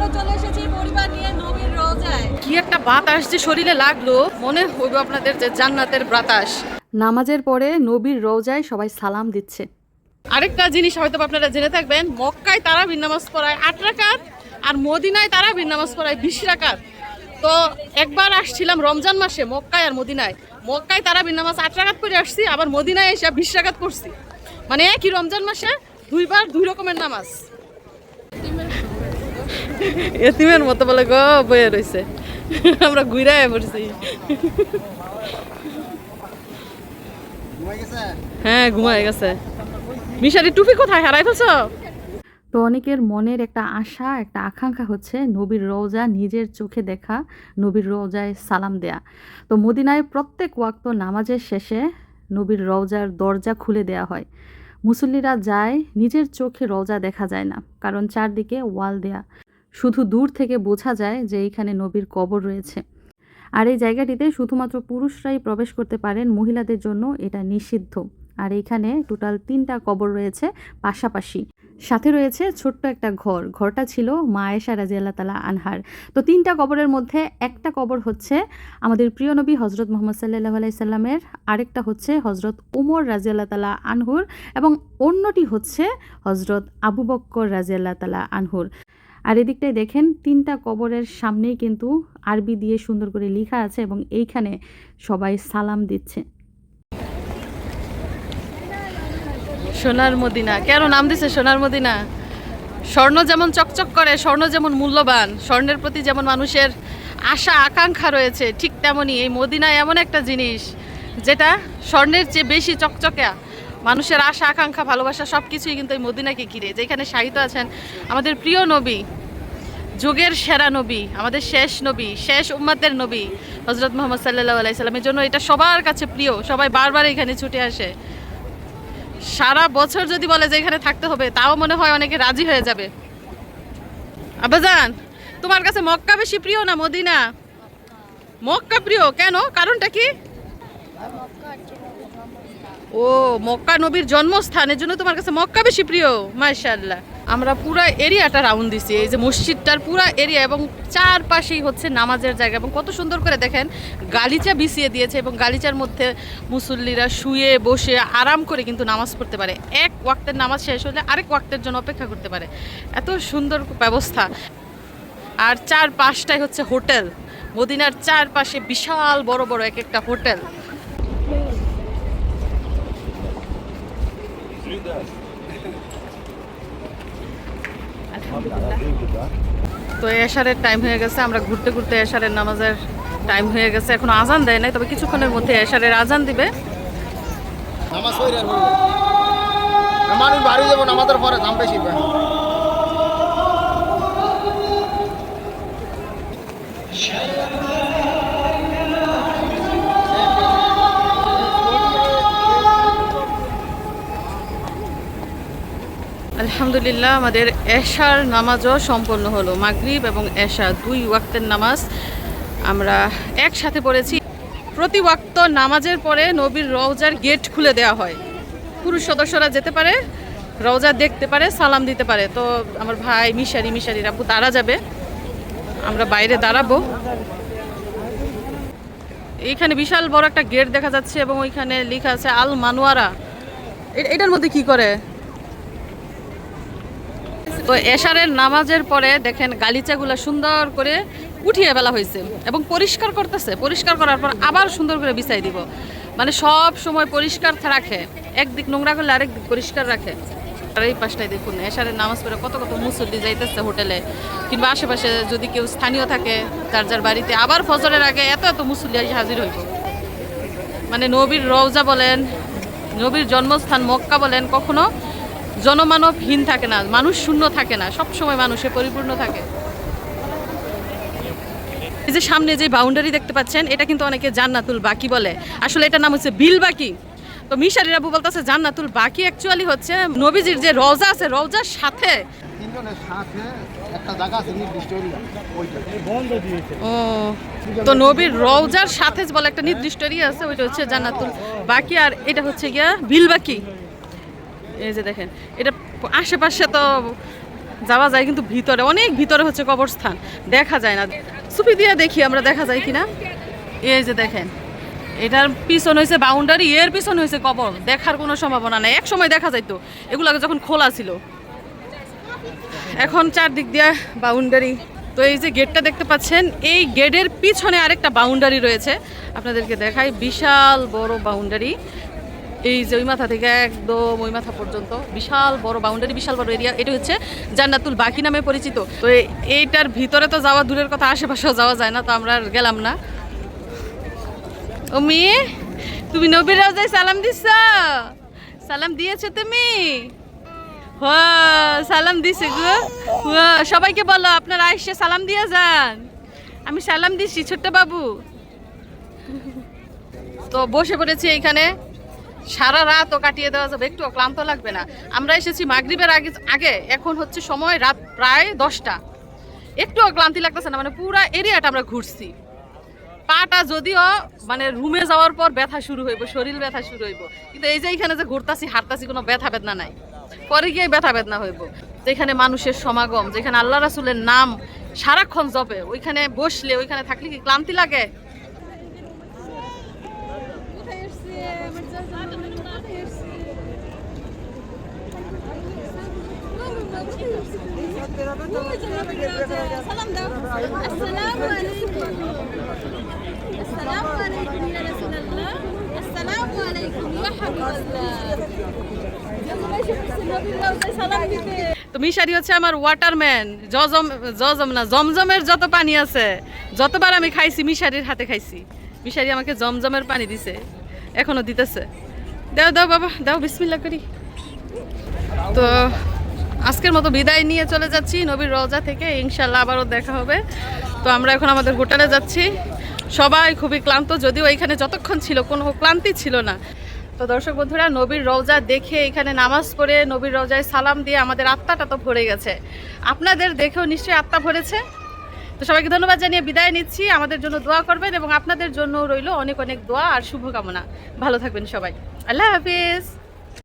আবারও চলে এসেছি পরিবার নিয়ে নবীর রোজায়। কি একটা বাতাস যে শরীরে লাগল মনে হইব আপনাদের যে জান্নাতের বাতাস। নামাজের পরে নবীর রোজায় সবাই সালাম দিচ্ছে। আরেকটা জিনিস হয়তো আপনারা জেনে থাকবেন মক্কায় তারা নামাজ পড়ায় আট রাকাত আর মদিনায় তারা নামাজ পড়ায় বিশ রাকাত। তো একবার আসছিলাম রমজান মাসে মক্কায় আর মদিনায়। মক্কায় তারা নামাজ আট রাকাত করে আসছি আবার মদিনায় এসে বিশ রাকাত করছি মানে একই রমজান মাসে দুইবার দুই রকমের নামাজ। এতিমের মতো বলে গো বয়ে রয়েছে আমরা ঘুরায় পড়ছি। হ্যাঁ ঘুমায় গেছে। মিশারি টুপি কোথায় হারাই ফেলছো? তো অনেকের মনের একটা আশা, একটা আকাঙ্ক্ষা হচ্ছে নবীর রোজা নিজের চোখে দেখা, নবীর রোজায় সালাম দেয়া। তো মদিনায় প্রত্যেক ওয়াক্ত নামাজের শেষে নবীর রওজার দরজা খুলে দেয়া হয়। মুসল্লিরা যায়, নিজের চোখে রওজা দেখা যায় না, কারণ চারদিকে ওয়াল দেয়া। শুধু দূর থেকে বোঝা যায় যে এইখানে নবীর কবর রয়েছে। আর এই জায়গাটিতে শুধুমাত্র পুরুষরাই প্রবেশ করতে পারেন, মহিলাদের জন্য এটা নিষিদ্ধ। আর এইখানে টোটাল তিনটা কবর রয়েছে পাশাপাশি। সাথে রয়েছে ছোট্ট একটা ঘর। ঘরটা ছিল মা আয়েশা রাজি আল্লাহ তালা আনহার। তো তিনটা কবরের মধ্যে একটা কবর হচ্ছে আমাদের প্রিয় নবী হজরত মোহাম্মদ সাল্লাহ আলাইসাল্লামের আরেকটা হচ্ছে হজরত উমর রাজি আল্লাহ তালা আনহুর এবং অন্যটি হচ্ছে হজরত আবু বক্কর রাজি আল্লাহ তালা আনহুর। আর এদিকটায় দেখেন, তিনটা কবরের সামনেই কিন্তু আরবি দিয়ে সুন্দর করে লেখা আছে এবং এইখানে সবাই সালাম দিচ্ছে। সোনার মদিনা। কেন নাম দিছে সোনার মদিনা? স্বর্ণ যেমন চকচক করে, স্বর্ণ যেমন মূল্যবান, স্বর্ণের প্রতি যেমন মানুষের আশা, আকাঙ্ক্ষা রয়েছে, ঠিক তেমনই এই মদিনা এমন একটা জিনিস যেটা স্বর্ণের চেয়ে বেশি চকচকে। মানুষের আশা, আকাঙ্ক্ষা, ভালোবাসা সব কিছুই কিন্তু এই মদিনাকে ঘিরে। যেখানে সাহিত্য আছেন আমাদের প্রিয় নবী, যুগের সেরা নবী, আমাদের শেষ নবী, শেষ উম্মাদের নবী হজরত মোহাম্মদ সাল্লাহ আলাইসাল্লামের জন্য এটা সবার কাছে প্রিয়, সবাই বারবার এখানে ছুটে আসে। সারা বছর যদি বলে যে এখানে থাকতে হবে, তাও মনে হয় অনেকে রাজি হয়ে যাবে। আবাজান তোমার কাছে মক্কা বেশি প্রিয় না মদিনা? মক্কা প্রিয়, কেন? কারণটা কি? ও, মক্কা নবীর জন্মস্থান, এর জন্য তোমার কাছে মক্কা বেশি প্রিয়? মাশাআল্লাহ। আমরা পুরো এরিয়াটা রাউন্ড দিছি, এই যে মসজিদটার পুরো এরিয়া এবং চারপাশেই হচ্ছে নামাজের জায়গা এবং কত সুন্দর করে দেখেন, গালিচা বিছিয়ে দিয়েছে এবং গালিচার মধ্যে মুসল্লিরা শুয়ে বসে আরাম করে কিন্তু নামাজ পড়তে পারে। এক ওয়াক্তের নামাজ শেষ হলে আরেক ওয়াক্তের জন্য অপেক্ষা করতে পারে। এত সুন্দর ব্যবস্থা। আর চার পাশটাই হচ্ছে হোটেল। মদিনার চারপাশে বিশাল বড় বড় এক একটা হোটেল। তো এশারের টাইম হয়ে গেছে, আমরা ঘুরতে ঘুরতে এশারের নামাজের টাইম হয়ে গেছে। এখন আজান দেয় নাই, তবে কিছুক্ষণের মধ্যে এশারের আজান দিবে। নামাজ মানুষ বাড়ি যাব নামাজের পরে দাম বেশি। আলহামদুলিল্লাহ, আমাদের এশার নামাজও সম্পন্ন হলো। মাগরিব এবং এশা দুই ওয়াক্তের নামাজ আমরা একসাথে পড়েছি। প্রতি ওয়াক্ত নামাজের পরে নবীর রওজার গেট খুলে দেওয়া হয়। পুরুষ সদস্যরা যেতে পারে, রওজা দেখতে পারে, সালাম দিতে পারে। তো আমার ভাই মিশারি মিশারি রাব্বু তারা যাবে। আমরা বাইরে দাঁড়াবো। এইখানে বিশাল বড় একটা গেট দেখা যাচ্ছে এবং ওইখানে লেখা আছে আল মানুয়ারা এটার মধ্যে কি করে? তো এশারের নামাজের পরে দেখেন গালিচাগুলো সুন্দর করে উঠিয়ে ফেলা হয়েছে এবং পরিষ্কার করতেছে। পরিষ্কার করার পর আবার সুন্দর করে বিছাই দিব। মানে সব সময় পরিষ্কার রাখে। একদিক নোংরা করলে আরেক দিক পরিষ্কার রাখে। আর এই পাশটায় দেখুন, এশারের নামাজ পড়ে কত কত মুসল্লি যাইতেছে হোটেলে। কিংবা আশেপাশে যদি কেউ স্থানীয় থাকে, যার যার বাড়িতে আবার ফজরের আগে এত এত মুসল্লি হাজির হইব। মানে নবীর রওজা বলেন, নবীর জন্মস্থান মক্কা বলেন, কখনো জনমানবহীন থাকে না মানুষ শূন্য থাকে না সব সময় মানুষে পরিপূর্ণ থাকে। এই যে সামনে যে বাউন্ডারি দেখতে পাচ্ছেন এটা কিন্তু অনেকে জান্নাতুল বাকি বলে। আসলে এটার নাম হচ্ছে বিল বাকি। তো মিশারি রাবু বলতেছে জান্নাতুল বাকি অ্যাকচুয়ালি হচ্ছে নবীজির যে রওজা আছে রওজার সাথে ও তো নবীর রওজার সাথে বলে একটা নির্দিষ্ট এরিয়া আছে ওইটা হচ্ছে জান্নাতুল বাকি আর এটা হচ্ছে গিয়া বিল বাকি। এই যে দেখেন, এটা আশেপাশে তো যাওয়া যায়, কিন্তু ভিতরে, অনেক ভিতরে হচ্ছে কবরস্থান, দেখা যায় না। সুপি দিয়ে দেখি আমরা, দেখা যায় কিনা? এই যে দেখেন, এটার পিছন হয়েছে বাউন্ডারি এর পিছন হয়েছে কবর, দেখার কোনো সম্ভাবনা নাই। এক সময় দেখা যাইতো, এগুলোকে যখন খোলা ছিল। এখন চারদিক দিয়ে বাউন্ডারি তো এই যে গেটটা দেখতে পাচ্ছেন, এই গেটের পিছনে আরেকটা বাউন্ডারি রয়েছে। আপনাদেরকে দেখাই, বিশাল বড় বাউন্ডারি এই যে ওই মাথা থেকে একদম ওই মাথা পর্যন্ত বিশাল বড় বাউন্ডারি বিশাল বড় এরিয়া এটা হচ্ছে জান্নাতুল বাকি নামে পরিচিত। তো এইটার ভিতরে তো যাওয়া দূরের কথা, আশেপাশেও যাওয়া যায় না, তো আমরা আর গেলাম না। ও মেয়ে তুমি নবীর রাজায় সালাম দিছ? সালাম দিয়েছ তুমি? সালাম দিছে গো। সবাইকে বলো, আপনার এসে সালাম দিয়ে যান। আমি সালাম দিছি, ছোট্ট বাবু। তো বসে পড়েছি এইখানে সারা রাতও কাটিয়ে দেওয়া যাবে। একটু ক্লান্ত লাগবে না। আমরা এসেছি মাগরিবের আগে আগে। এখন হচ্ছে সময় রাত প্রায় দশটা। একটুও ক্লান্তি লাগতেছে না মানে পুরা এরিয়াটা আমরা ঘুরছি। পাটা যদিও মানে রুমে যাওয়ার পর ব্যথা শুরু হইব, শরীর ব্যথা শুরু হইব। কিন্তু এই যে এখানে যে ঘুরতাছি, হাঁটতাছি, কোনো ব্যথা বেদনা নাই। পরে গিয়ে ব্যথা বেদনা হইব। যেখানে মানুষের সমাগম, যেখানে আল্লাহ রাসুলের নাম সারাক্ষণ জপে, ওইখানে বসলে, ওইখানে থাকলে কি ক্লান্তি লাগে কোথায় এসছে আমার চাচা কোথায় এসছে সালাম দাও আসসালামু আলাইকুম আসসালামু আলাইকুম ইয়া রাসূলুল্লাহ আসসালামু আলাইকুম ইয়া হাবিবাল্লাহ যেমন এসে পড়ছে নবীর রওজায় সালাম দিতে তো মিশারি হচ্ছে আমার ওয়াটারম্যান জজম জজম না, জমজমের যত পানি আছে, যতবার আমি খাইছি, মিশারির হাতে খাইছি, মিশারি আমাকে জমজমের পানি দিছে, এখনও দিতেছে। দাও দাও, বাবা, দাও বিসমিল্লা করি। তো আজকের মতো বিদায় নিয়ে চলে যাচ্ছি। নবীর রজা থেকে ইনশাল্লাহ আবারও দেখা হবে। তো আমরা এখন আমাদের হোটেলে যাচ্ছি। সবাই খুবই ক্লান্ত, যদিও এখানে যতক্ষণ ছিল, কোনো ক্লান্তি ছিল না। তো দর্শক বন্ধুরা, নবীর রওজা দেখে এখানে নামাজ পড়ে নবীর রওজায় সালাম দিয়ে আমাদের আত্মাটা তো ভরে গেছে। আপনাদের দেখেও নিশ্চয়ই আত্মা ভরেছে। তো সবাইকে ধন্যবাদ জানিয়ে বিদায় নিচ্ছি। আমাদের জন্য দোয়া করবেন এবং আপনাদের জন্য রইল অনেক অনেক দোয়া আর শুভকামনা। ভালো থাকবেন সবাই। আল্লাহ হাফিজ।